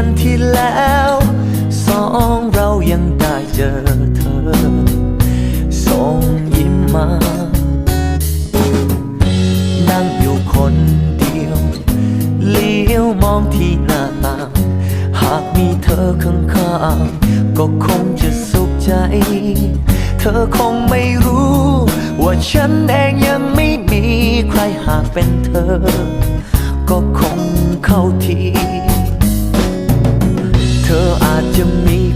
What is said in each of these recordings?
วันจันทร์ที่แล้ว สองเรายังได้เจอเธอ ส่งยิ้มมา นั่งอยู่คนเดียว เลี้ยวมองที่หน้าต่าง หากมีเธอข้างๆ ก็คงจะสุขใจ เธอคงไม่รู้ ว่าฉันเองยังไม่มีใครหากเป็นเธอ ก็คงเข้าที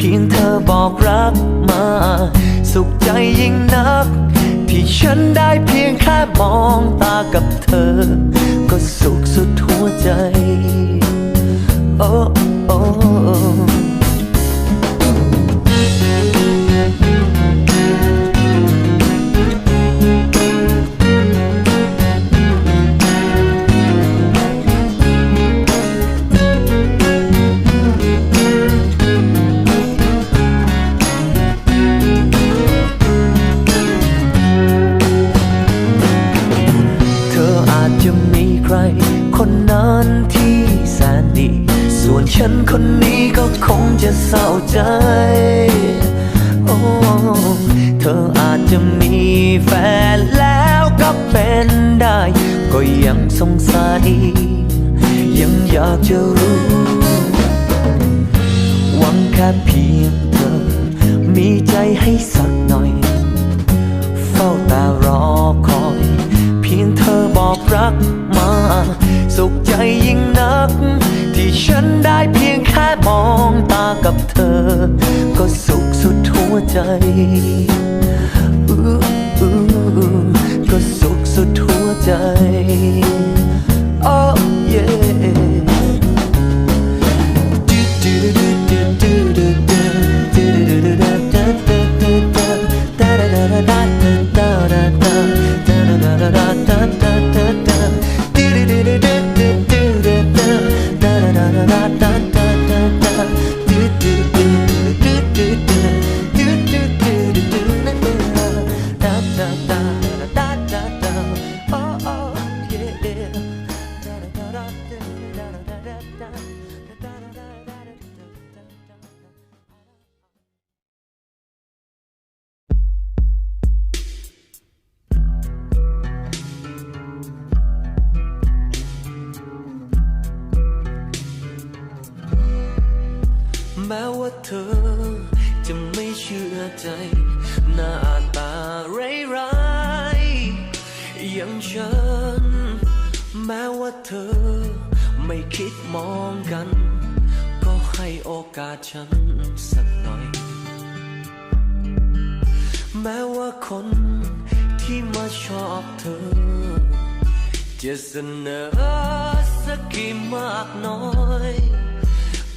เพียงเธอบอกรักมา สุขใจยิ่งนัก ที่ฉันได้เพียงแค่มองตากับเธอ ก็สุขสุดหัวใจ นฉันคนนี้ก็คงจะเศร้าใจ โอ้ เธออาจจะมีแฟนแล้วก็เป็นได้ ก็ยังสงสัย ยังอยากจะรู้ หวังแค่เพียงเธอ มีใจให้สักหน่อย เฝ้าตารอคอย เพียงเธอบอกรักมา สุขใจยิ่งนัก ที่ฉันได้เพียงแค่มองตากับเธอ ก็สุขสุดหัวใจอือก็สุขสุดหัวใจ แม้ว่าเธอ จะไม่เชื่อใจ หน้าตาร้ายๆอย่างฉัน แม้ว่าเธอ ไม่คิดมองกัน ก็ให้โอกาสฉันสักหน่อย แม้ว่าคนที่มาชอบเธอ จะเสนอสักกี่มากน้อย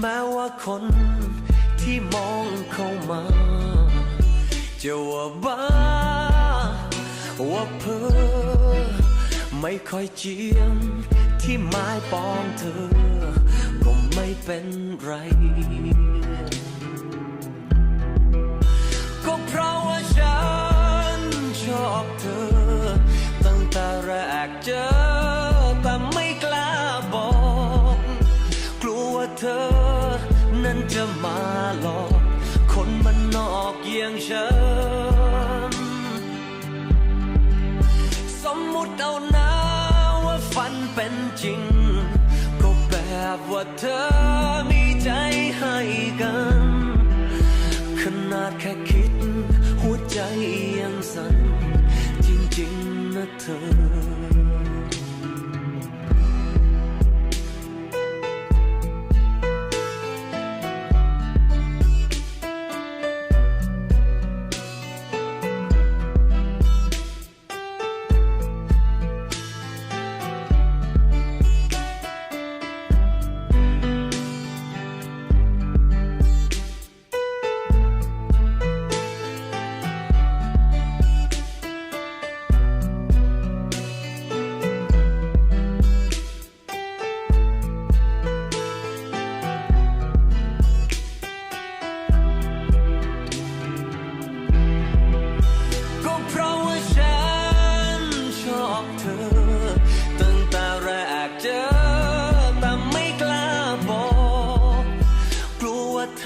แม้ว่าคนที่มองเข้ามา จะว่าบ้า ว่าเพ้อไม่ค่อยเจียม ที่ไม้ปองเธอ ก็ไม่เป็นไร ก็เพราะว่าฉันชอบเธอ ตั้งแต่แรกเจอ แต่ไม่กล้าบอก กลัวว่าเธอ มมุติเอานะว่าฝันเป็นจริง ก็แบบว่าเธอมีใจให้กัน ขนาดแค่คิด หัวใจยังสั่นจริงๆนะเธอ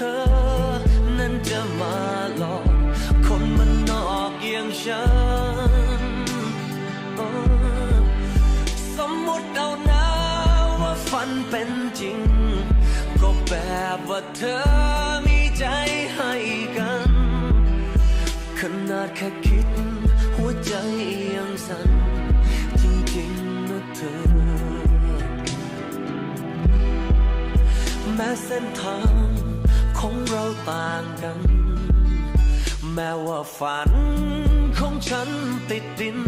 อนั้นจะมาหลอก คนมันนอกเยี่ยงฉันสมมุติเอานะว่าฝันเป็นจริง ก็แบบว่าเธอมีใจให้กัน ขนาดแค่คิด หัวใจยังสั่นจริงๆนะเธอ แม้เส้นทาง ของเราต่างกัน แม้ว่าฝันของฉันติดดิน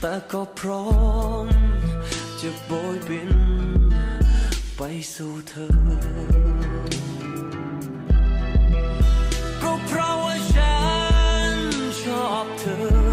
แต่ก็พร้อมจะโบยบิน ไปสู่เธอ ก็เพราะว่าฉันชอบเธอ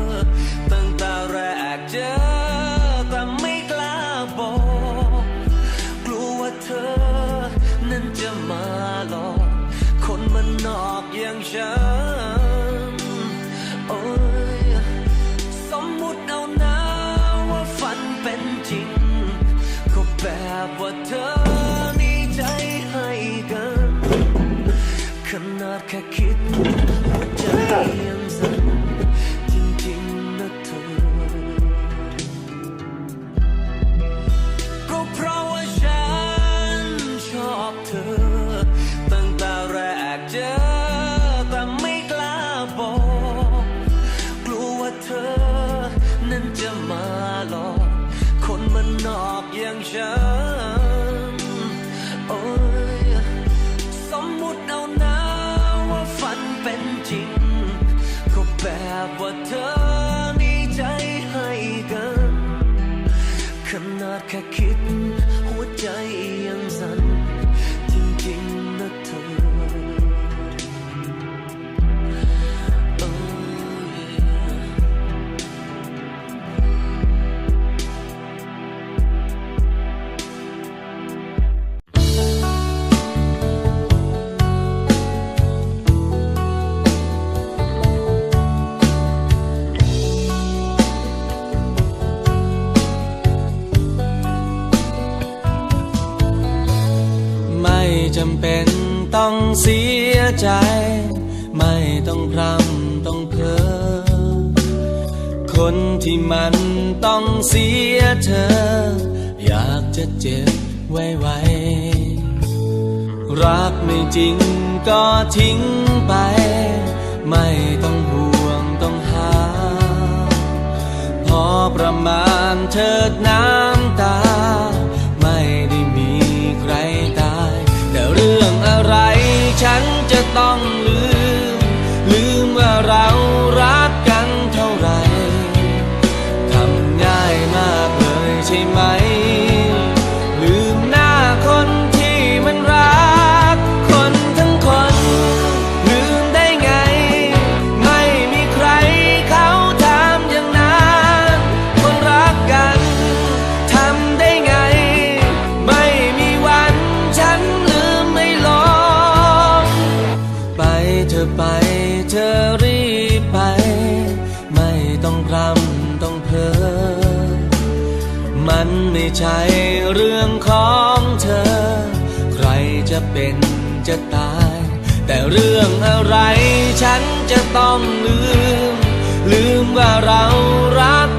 น ต้องพรำต้องเพ้อคนที่มันต้องเสียเธอ อยากจะเจ็บไว้ไว้รักไม่จริงก็ทิ้งไป ไม่ต้องห่วงต้องหา พอประมาณเถิดน้ำตา ไม่ได้มีใครตาย แต่เรื่องอะไรฉันจะต้อง องเพ้อมันไม่ใช่เรื่องของเธอ ใครจะเป็นจะตาย แต่เรื่องอะไรฉันจะต้องลืม ลืมว่าเรารัก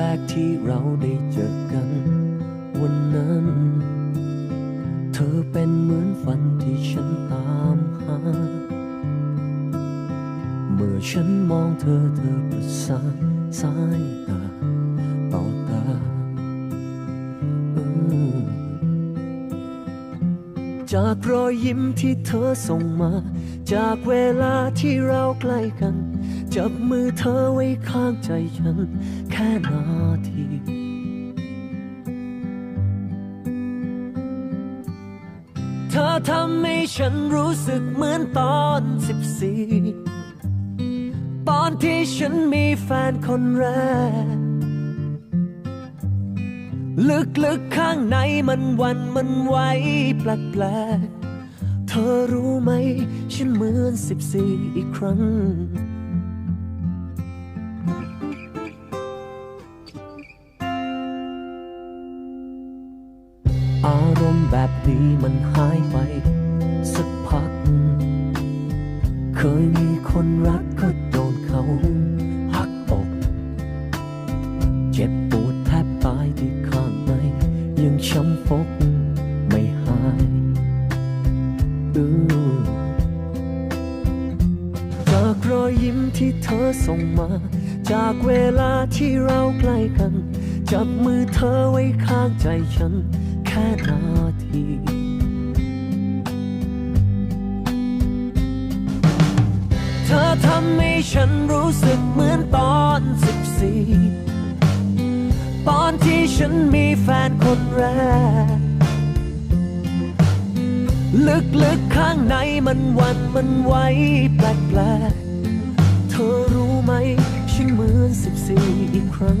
แรกที่เราได้เจอกัน วันนั้น เธอเป็นเหมือนฝันที่ฉันตามหา เมื่อฉันมองเธอเธอประสานสายตาต่อตาอืมจากรอยยิ้มที่เธอส่งมา จากเวลาที่เราใกล้กัน จับมือเธอไว้ข้างใจฉัน แค่นาทีเธอทำให้ฉันรู้สึกเหมือนตอนสิบสี่ตอนที่ฉันมีแฟนคนแรก ลึกๆข้างในมันวันมันไหวแปลกๆเธอรู้ไหม ฉันเหมือนสิบสี่อีกครั้ง มันหายไป สักพัก เคยมีคนรักก็โดนเขาหักอก เจ็บปวดแทบตายที่ข้างใน ยังช้ำฟกไม่หายอือจากรอยยิ้มที่เธอส่งมา จากเวลาที่เราใกล้กัน จับมือเธอไว้ข้างใจฉัน แค่นาที ทำให้ฉันรู้สึกเหมือนตอนสิบสี่ตอนที่ฉันมีแฟนคนแรก ลึกๆข้างในมันวันมันไหวแปลกๆ เธอรู้ไหม ฉันเหมือนสิบสี่อีกครั้ง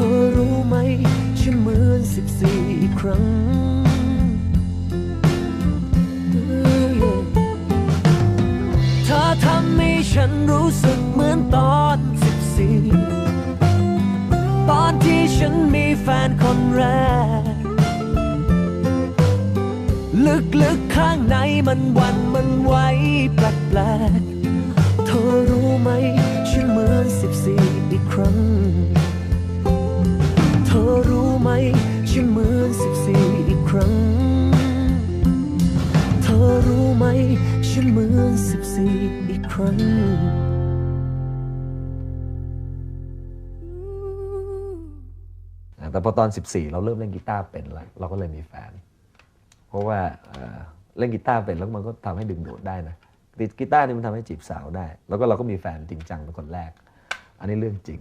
ธอรู้ไหมฉันเหมือนสิบสี่ครั้ง เธอทำให้ฉันรู้สึกเหมือนตอนสิบสี่ตอนที่ฉันมีแฟนคนแรก ลึกๆข้างในมันวันมันไหวแปลกๆเธอรู้ไหมฉันเหมือนสิ พอตอน 14 เราเริ่มเล่นกีตาร์เป็นแล้วเราก็เลยมีแฟน เพราะว่าเเล่นกีตาร์เป็นแล้วมันก็ทำให้ดึงดูดได้นะติดกีตาร์นี่มันทำให้จีบสาวได้ แล้วก็เราก็มีแฟนจริงจังเป็นคนแรก อันนี้เรื่องจริง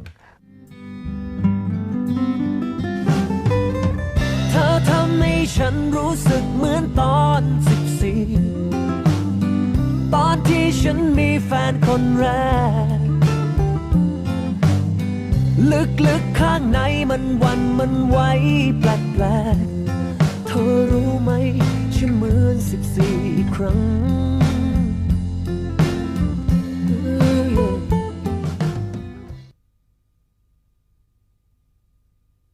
เธอทำให้ฉันรู้สึกเหมือนตอนสิบสี่ตอนที่ฉันมีแฟนคนแรก ลึกๆข้างในมันวันมันไหวแปลกๆเธอรู้ไหมฉันเหมือนสิบสี่ครั้ง